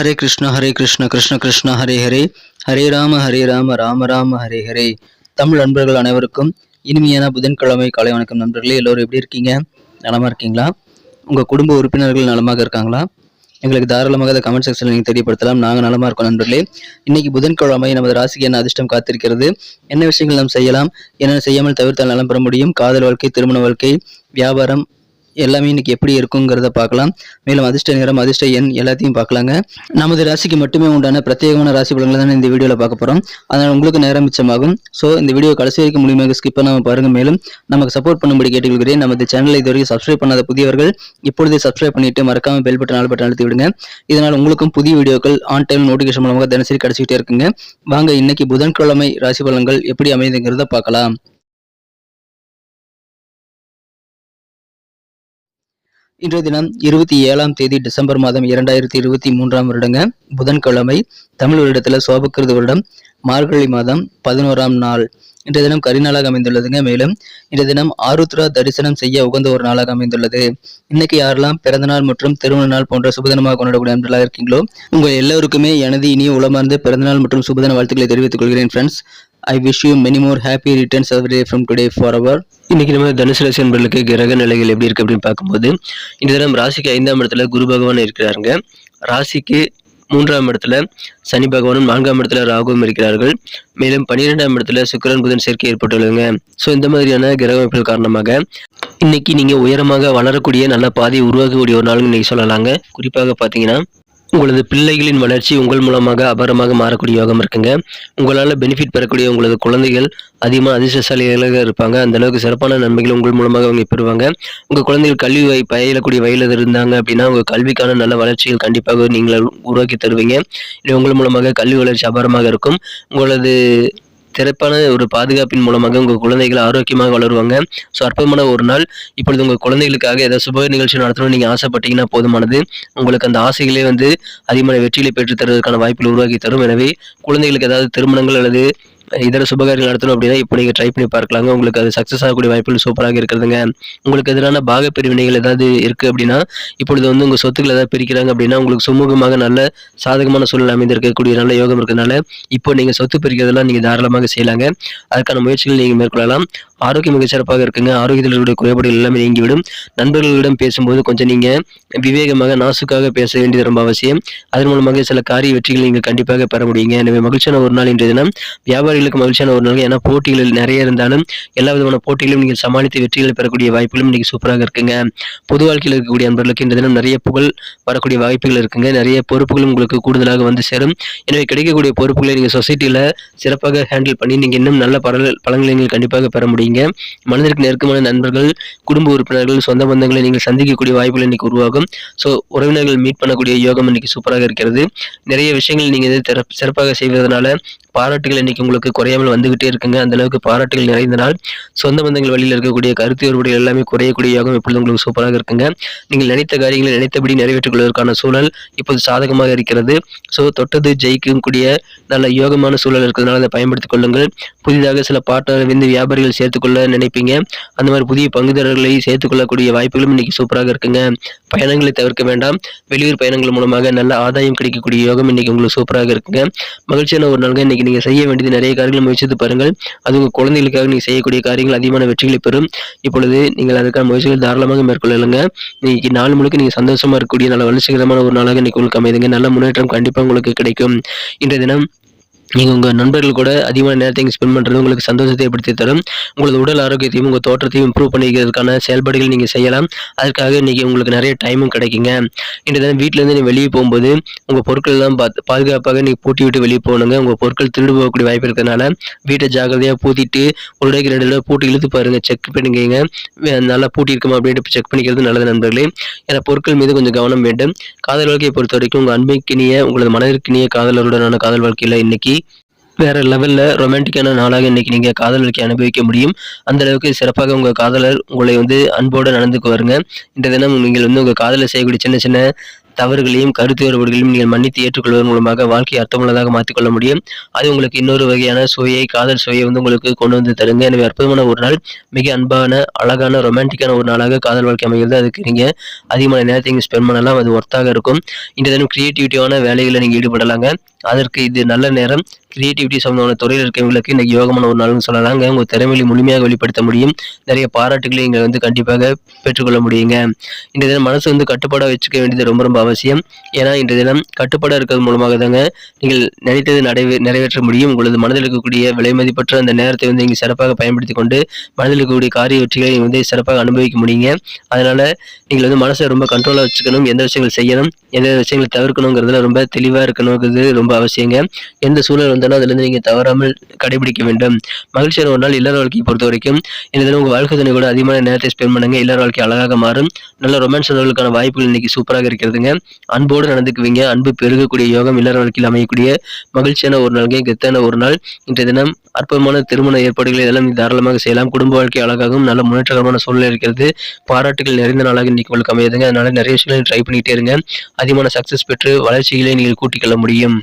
ஹரே கிருஷ்ண ஹரே கிருஷ்ண கிருஷ்ண கிருஷ்ண ஹரே ஹரே. ஹரே ராம ஹரே ராம ராம ராம ஹரே ஹரே. தமிழ் நண்பர்கள் அனைவருக்கும் இனிமையான புதன்கிழமை காலை வணக்கம் நண்பர்களே. எல்லோரும் எப்படி இருக்கீங்க? நலமாக இருக்கீங்களா? உங்கள் குடும்ப உறுப்பினர்கள் நலமாக இருக்காங்களா? எங்களுக்கு தாராளமாக அதை கமெண்ட் செக்ஷனில் நீங்கள் தெரியப்படுத்தலாம். நாங்கள் நலமாக இருக்கோம் நண்பர்களே. இன்னைக்கு புதன்கிழமை நமது ராசிக்கு என்ன அதிர்ஷ்டம் காத்திருக்கிறது? என்ன விஷயங்கள் நாம் செய்யலாம்? என்னென்ன செய்யாமல் தவிர்த்தால் நலம் பெற முடியும்? காதல் வாழ்க்கை திருமண வாழ்க்கை வியாபாரம் எல்லாமே இன்னைக்கு எப்படி இருக்குங்கிறத பார்க்கலாம். மேலும் அதிர்ஷ்ட நேரம் அதிர்ஷ்ட எண் எல்லாத்தையும் பார்க்கலாங்க. நமது ராசிக்கு மட்டுமே உண்டான பிரத்யேகமான ராசி பலன்களை தான் இந்த வீடியோவில் பார்க்க போகிறோம் அதனால் உங்களுக்கு நேரம் மிச்சமாகும். ஸோ இந்த வீடியோ கடைசி வரைக்கும் முழுமையாக ஸ்கிப் பண்ணாமல் பாருங்க. மேலும் நமக்கு சப்போர்ட் பண்ணும்படி கேட்டுக்கொள்கிறேன். நமது சேனலை இது வரைக்கும் சப்ஸ்கிரைப் பண்ணாத புதியவர்கள் இப்பொழுதே சப்ஸ்கிரைப் பண்ணிட்டு மறக்காம பெல் பட்டன் ஆல் பட்டன் அழுத்தி விடுங்க. இதனால் உங்களுக்கும் புதிய வீடியோக்கள் ஆன் டைம் நோட்டிஃபிகேஷன் மூலமாக தினசரி கிடைச்சிக்கிட்டே இருக்குங்க. வாங்க இன்னைக்கு புதன்கிழமை ராசி பலன்கள் எப்படி அமைதுங்கிறத பார்க்கலாம். இன்றைய தினம் இருபத்தி ஏழாம் தேதி டிசம்பர் மாதம் இரண்டாயிரத்தி இருபத்தி மூன்றாம் வருடங்க. புதன்கிழமை தமிழ் வருடத்துல சோபக்கிருது வருடம். மார்கழி மாதம் பதினோராம் நாள். இன்றைய தினம் கரிநாளாக அமைந்துள்ளதுங்க. மேலும் இன்றைய தினம் ஆருத்ரா தரிசனம் செய்ய உகந்த ஒரு நாளாக அமைந்துள்ளது. இன்னைக்கு யாரெல்லாம் பிறந்த நாள் மற்றும் திருமண நாள் போன்ற சுபதினமாக கொண்டாடக்கூடிய நண்பர்களாக இருக்கீங்களோ உங்கள் எல்லோருக்குமே எனது இனிய உளமார்ந்த பிறந்தநாள் மற்றும் சுபதின வாழ்த்துக்களை தெரிவித்துக் கொள்கிறேன் friends I wish you many more happy returns of day from today for அவர் இன்னைக்கு நம்ம தனுசு ராசி என்பர்களுக்கு கிரக நிலைகள் எப்படி இருக்கு அப்படின்னு பார்க்கும்போது இந்த தினம் ராசிக்கு ஐந்தாம் இடத்துல குரு பகவான் இருக்கிறாருங்க. ராசிக்கு மூன்றாம் இடத்துல சனி பகவானும் நான்காம் இடத்துல ராகுவும் இருக்கிறார்கள். மேலும் பன்னிரெண்டாம் இடத்துல சுக்கரன் புதன் சேர்க்கை ஏற்பட்டுள்ளதுங்க. ஸோ இந்த மாதிரியான கிரக அமைப்புகள் காரணமாக இன்னைக்கு நீங்க உயரமாக வளரக்கூடிய நல்ல பாதையை உருவாக்கக்கூடிய ஒரு நாளுங்க இன்னைக்கு சொல்லலாங்க. குறிப்பாக பார்த்தீங்கன்னா உங்களது பிள்ளைகளின் வளர்ச்சி உங்கள் மூலமாக அபாரமாக மாறக்கூடிய யோகம் இருக்குங்க. உங்களால் பெனிஃபிட் பெறக்கூடிய உங்களது குழந்தைகள் அதிகமாக அதிர்ஷ்டசாலிகளாக இருப்பாங்க. அந்த அளவுக்கு சிறப்பான நன்மைகள் உங்கள் மூலமாக அவங்க பெறுவாங்க. உங்கள் குழந்தைகள் கல்வி வை பயிலக்கூடிய வயதில் இருந்தாங்க அப்படின்னா உங்கள் கல்விக்கான நல்ல வளர்ச்சிகள் கண்டிப்பாக நீங்கள் உருவாக்கி தருவீங்க. இது உங்கள் மூலமாக கல்வி வளர்ச்சி அபாரமாக இருக்கும். உங்களது சிறப்பான ஒரு பாதுகாப்பின் மூலமாக உங்கள் குழந்தைகள் ஆரோக்கியமாக வளருவாங்க. ஸோ அற்புதமான ஒரு நாள். இப்பொழுது உங்கள் குழந்தைகளுக்காக ஏதாவது சுப நிகழ்ச்சி நடத்தணும்னு நீங்கள் ஆசைப்பட்டீங்கன்னா போதுமானது. உங்களுக்கு அந்த ஆசைகளே வந்து அதிகமான வெற்றிகளை பெற்று தருவதற்கான வாய்ப்புகள் உருவாக்கி தரும். எனவே குழந்தைகளுக்கு ஏதாவது திருமணங்கள் அல்லது இதர சுபகாரியம் நடத்தணும் அப்படின்னா இப்போ நீங்கள் ட்ரை பண்ணி பார்க்கலாங்க. உங்களுக்கு அது சக்ஸஸ் ஆகக்கூடிய வாய்ப்புகள் சூப்பராக இருக்கிறதுங்க. உங்களுக்கு எதிரான பாக பிரிவினைகள் ஏதாவது இருக்குது அப்படின்னா இப்பொழுது வந்து உங்கள் சொத்துக்கள் ஏதாவது பிரிக்கிறாங்க அப்படின்னா உங்களுக்கு சுமூகமாக நல்ல சாதகமான சூழ்நிலை அமைந்திருக்கக்கூடிய நல்ல யோகம் இருக்கிறதுனால இப்போ நீங்கள் சொத்து பிரிக்கிறதெல்லாம் நீங்கள் தாராளமாக செய்யலாங்க. அதுக்கான முயற்சிகள் நீங்கள் மேற்கொள்ளலாம். ஆரோக்கியம் மிக சிறப்பாக இருக்குங்க. ஆரோக்கியத்தில் இருக்கக்கூடிய குறைபாடுகள் எல்லாமே நீங்கிவிடும். நண்பர்களிடம் பேசும்போது கொஞ்சம் நீங்கள் விவேகமாக நாசுக்காக பேச வேண்டியது ரொம்ப அவசியம். அதன் மூலமாக சில காரிய வெற்றிகள் நீங்கள் கண்டிப்பாக பெற முடியுங்க. எனவே மகிழ்ச்சியான ஒரு நாள் இன்றைய தினம். வீரர்களுக்கு மகிழ்ச்சியான ஒரு நாள். ஏன்னா போட்டிகள் நிறைய இருந்தாலும் எல்லா விதமான போட்டிகளும் நீங்கள் சமாளித்து வெற்றிகளை பெறக்கூடிய வாய்ப்புகளும் இன்னைக்கு சூப்பராக இருக்குங்க. பொது வாழ்க்கையில் இருக்கக்கூடிய நண்பர்களுக்கு இந்த தினம் நிறைய புகழ் வரக்கூடிய வாய்ப்புகள் இருக்குங்க. நிறைய பொறுப்புகளும் உங்களுக்கு கூடுதலாக வந்து சேரும். எனவே கிடைக்கக்கூடிய பொறுப்புகளை நீங்கள் சொசைட்டியில் சிறப்பாக ஹேண்டில் பண்ணி நீங்கள் இன்னும் நல்ல பல பலன்களை நீங்கள் கண்டிப்பாக பெற முடியுங்க. மனதிற்கு நெருக்கமான நண்பர்கள் குடும்ப உறுப்பினர்கள் சொந்த பந்தங்களை நீங்கள் சந்திக்கக்கூடிய வாய்ப்புகள் இன்னைக்கு உருவாகும். ஸோ உறவினர்கள் மீட் பண்ணக்கூடிய யோகம் இன்னைக்கு சூப்பராக இருக்கிறது. நிறைய விஷயங்கள் நீங்கள் சிறப்பாக செய்வதனால பாராட்டுகள் இன்னைக்கு உங்களுக்கு குறையாமல் வந்துகிட்டே இருக்குங்க. அந்த அளவுக்கு பாராட்டுகள் நிறைந்த நாள். சொந்த பந்தங்கள் வழியில் இருக்கக்கூடிய கருத்து வேறுபாடுகள் எல்லாமே குறையக்கூடிய யோகம் இப்பொழுது உங்களுக்கு சூப்பராக இருக்குங்க. நீங்கள் நினைத்த காரியங்களை நினைத்தபடி நிறைவேற்றிக் கொள்வதற்கான சூழல் இப்போது சாதகமாக இருக்கிறது. ஸோ தொட்டது ஜெயிக்கும் கூடிய நல்ல யோகமான சூழல் இருக்கிறதுனால அதை பயன்படுத்திக் கொள்ளுங்கள். புதிதாக சில பார்ட்னர் வந்து வியாபாரிகள் சேர்த்துக்கொள்ள நினைப்பீங்க. அந்த மாதிரி புதிய பங்குதாரர்களை சேர்த்துக்கொள்ளக்கூடிய வாய்ப்புகளும் இன்னைக்கு சூப்பராக இருக்குங்க. பயணங்களை தவிர்க்க வேண்டாம். வெளியூர் பயணங்கள் மூலமாக நல்ல ஆதாயம் கிடைக்கக்கூடிய யோகம் இன்னைக்கு உங்களுக்கு சூப்பராக இருக்குங்க. மகிழ்ச்சியான ஒரு நாள்ங்க. இன்னைக்கு நீங்க செய்ய வேண்டியது நிறைய காரியங்கள் முயற்சித்து பாருங்கள். அது உங்கள் குழந்தைகளுக்காக நீங்க செய்யக்கூடிய காரியங்கள் அதிகமான வெற்றிகளை பெறும். இப்பொழுது நீங்கள் அதுக்கான முயற்சிகள் தாராளமாக மேற்கொள்ளலுங்க. இன்னைக்கு நாள் முழுக்க நீங்க சந்தோஷமா இருக்கக்கூடிய நல்ல வளர்ச்சிகரமான ஒரு நாளாக இன்னைக்கு உங்களுக்கு அமைதுங்க. நல்ல முன்னேற்றம் கண்டிப்பா உங்களுக்கு கிடைக்கும். இன்றைய தினம் நீங்கள் உங்கள் நண்பர்கள் கூட அதிகமான நேரத்தை இங்கே ஸ்பெண்ட் பண்ணுறது உங்களுக்கு சந்தோஷத்தை ஏற்படுத்தி தரும். உங்களது உடல் ஆரோக்கியத்தையும் உங்கள் தோற்றத்தையும் இம்ப்ரூவ் பண்ணிக்கிறதுக்கான செயல்பாடுகள் நீங்கள் செய்யலாம். அதுக்காக இன்றைக்கி உங்களுக்கு நிறைய டைமும் கிடைக்குங்க. இன்றைய தினம் வீட்டிலேருந்து நீ வெளியே போகும்போது உங்கள் பொருட்கள் எல்லாம் பார்த்து பாதுகாப்பாக நீங்கள் பூட்டி விட்டு வெளியே போகணுங்க. உங்கள் பொருட்கள் திருடு போகக்கூடிய வாய்ப்பு இருக்கிறதுனால வீட்டை ஜாக்கிரதையாக பூட்டிட்டு ஒரு இடைக்கு ரெண்டு தடவை பூட்டி இழுத்து பாருங்கள் செக் பண்ணிக்கங்க நல்லா பூட்டி இருக்குமா அப்படின்ட்டு செக் பண்ணிக்கிறது நல்லது நண்பர்களே. ஏன்னா பொருட்கள் மீது கொஞ்சம் கவனம் வேண்டும். காதல் வாழ்க்கையை பொறுத்த வரைக்கும் உங்கள் அன்பைக்கினிய உங்களது மனதிற்கினிய காதலருடனான காதல் வாழ்க்கையில் இன்னைக்கு வேற லெவல்ல ரொமான்டிக்கான நாளாக இன்னைக்கு நீங்க காதல் அனுபவிக்க முடியும். அந்த அளவுக்கு சிறப்பாக உங்க காதலர் உங்களை வந்து அன்போடு நடந்துக்குவாருங்க இந்த தினம் நீங்கள் வந்து உங்க காதலை செய்யக்கூடிய சின்ன சின்ன தவறுகளையும் கருத்து வேறுபாடுகளையும் நீங்கள் மன்னித்து ஏற்றுக்கொள்வதன் மூலமாக வாழ்க்கையை அர்த்தமுள்ளதாக மாற்றிக்கொள்ள முடியும். அது உங்களுக்கு இன்னொரு வகையான சுவையை காதல் சுவையை வந்து உங்களுக்கு கொண்டு வந்து தருங்க. எனவே அற்புதமான ஒரு நாள் மிக அன்பான அழகான ரொமான்டிக்கான ஒரு நாளாக காதல் வாழ்க்கை அமைகிறது. அதுக்கு நீங்கள் அதிகமான நேரத்தை நீங்கள் ஸ்பெண்ட் பண்ணலாம். அது ஒர்த்தாக இருக்கும். இந்த தினம் கிரியேட்டிவிட்டியான வேலைகளில் நீங்கள் ஈடுபடலாங்க. அதற்கு இது நல்ல நேரம். கிரியேட்டிவிட்டி சம்பந்தமான துறையில் இருக்கவங்களுக்கு இன்னைக்கு யோகமான ஒரு நாள்னு சொல்லலாங்க. உங்கள் திறமையை முழுமையாக வெளிப்படுத்த முடியும். நிறைய பாராட்டுகளை இங்கே வந்து கண்டிப்பாக பெற்றுக்கொள்ள முடியுங்க. இந்த தினம் மனசு வந்து கட்டுப்பாடாக வச்சுக்க வேண்டியது ரொம்ப ரொம்ப அவசியம். அவசியம். ஏன்னா இன்றைய தினம் கட்டுப்பாடாக இருக்கிறது மூலமாக தாங்க நீங்கள் நினைத்தது நிறைவே நிறைவேற்ற முடியும். உங்களது மனதில் இருக்கக்கூடிய விலை மதிப்பற்ற அந்த நேரத்தை வந்து நீங்கள் சிறப்பாக பயன்படுத்தி கொண்டு மனதில் இருக்கக்கூடிய காரிய வெற்றிகளை வந்து சிறப்பாக அனுபவிக்க முடியுங்க. அதனால நீங்கள் வந்து மனசை ரொம்ப கண்ட்ரோலாக வச்சுக்கணும். எந்த விஷயங்கள் செய்யணும் எந்த விஷயங்களை தவிர்க்கணுங்கிறதுல ரொம்ப தெளிவாக இருக்கணுங்கிறது ரொம்ப அவசியங்க. எந்த சூழல் வந்தாலும் அதுலேருந்து நீங்கள் தவறாமல் கடைபிடிக்க வேண்டும். மகிழ்ச்சியான ஒரு நாள் இல்லற வாழ்க்கையை பொறுத்த வரைக்கும் இந்த தினம் உங்கள் வாழ்க்கை துணை கூட அதிகமான நேரத்தை ஸ்பெண்ட் பண்ணுங்க. இல்லற வாழ்க்கை அழகாக மாறும். நல்ல ரொமான்ஸ் உறவுகளுக்கான வாய்ப்புகள் இன்னைக்கு சூப்பராக இருக்கிறதுங்க. அன்போடு நடந்துக்குவீங்க. அன்பு பெருகக்கூடிய யோகம் இல்லற வாழ்க்கையில் அமையக்கூடிய மகிழ்ச்சியான ஒரு நாள்ங்க. கெத்தான ஒரு நாள். இன்றைய தினம் அற்புதமான திருமண ஏற்பாடுகளை இதெல்லாம் நீ தாராளமாக செய்யலாம். குடும்ப வாழ்க்கை அழகாகவும் நல்ல முன்னேற்றகரமான சூழ்நிலை இருக்கிறது. பாராட்டுகள் நிறைந்த நாளாக இன்னைக்கு உங்களுக்கு அமையுதுங்க. அதனால நிறைய விஷயங்களை ட்ரை பண்ணிட்டே இருங்க. அதிகமான சக்சஸ் பெற்று வளர்ச்சிகளை நீங்கள் கூட்டிக்கொள்ள முடியும்.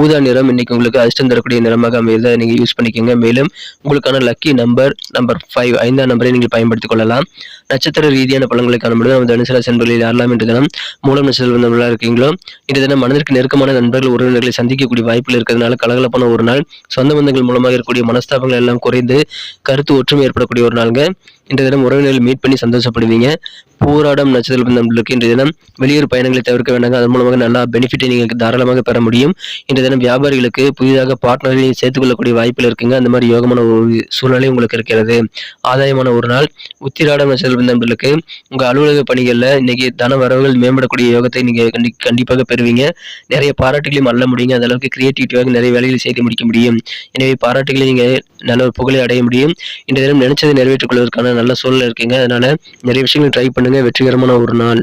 ஊதா நிறம் இன்னைக்கு உங்களுக்கு அதிர்ஷ்டம் தரக்கூடிய நிறமாக அமையதை நீங்கள் யூஸ் பண்ணிக்கோங்க. மேலும் உங்களுக்கான லக்கி நம்பர் நம்பர் ஃபைவ் ஐந்தாம் நம்பரை நீங்கள் பயன்படுத்திக் கொள்ளலாம். நட்சத்திர ரீதியான பழங்களை காணும்போது நமது தனுசர சென்பர்களில் யாரெல்லாம் இன்று தினம் மூலம் நட்சத்திரம் வந்தவர்களாக இருக்கீங்களோ இன்று தினம் மனதிற்கு நெருக்கமான நண்பர்கள் உறவினர்களை சந்திக்கக்கூடிய வாய்ப்பில் இருக்கிறதுனால கலகலப்பான ஒரு நாள் சொந்த பந்தங்கள் மூலமாக இருக்கக்கூடிய மனஸ்தாபங்கள் எல்லாம் குறைந்து கருத்து ஒற்றுமை ஏற்படக்கூடிய ஒரு நாளுங்க. இன்றைய தினம் உறவினர்கள் மீட் பண்ணி சந்தோஷப்படுவீங்க. போராடம் நட்சத்திரம் நம்மளுக்கு இன்றைய தினம் வெளியூர் பயணங்களை தவிர்க்க வேண்டாங்க. அதன் மூலமாக நல்லா பெனிஃபிட்டை நீங்கள் தாராளமாக பெற முடியும். இன்றைய தினம் வியாபாரிகளுக்கு புதிதாக பார்ட்னர்களையும் சேர்த்துக் கொள்ளக்கூடிய வாய்ப்புகள் இருக்குங்க. அந்த மாதிரி யோகமான ஒரு சூழ்நிலை உங்களுக்கு இருக்கிறது. ஆதாயமான ஒரு நாள். உத்திராடம் நட்சத்திரம் நண்பர்களுக்கு உங்கள் அலுவலக பணிகளில் இன்னைக்கு தன வரவுகள் மேம்படக்கூடிய யோகத்தை நீங்கள் கண்டி கண்டிப்பாக பெறுவீங்க. நிறைய பாராட்டுகளையும் அள்ள முடியுங்க. அந்த அளவுக்கு கிரியேட்டிவிட்டியாக நிறைய வேலைகளை செய்து முடிக்க முடியும். எனவே பாராட்டுகளை நீங்கள் நல்ல ஒரு புகழை அடைய முடியும். இன்றைய தினம் நினைச்சதை நிறைவேற்றிக் கொள்வதற்கான நல்ல சூழ்நிலை இருக்குங்க. அதனால நிறைய விஷயங்கள் ட்ரை பண்ணுங்க. வெற்றிகரமான ஒரு நாள்.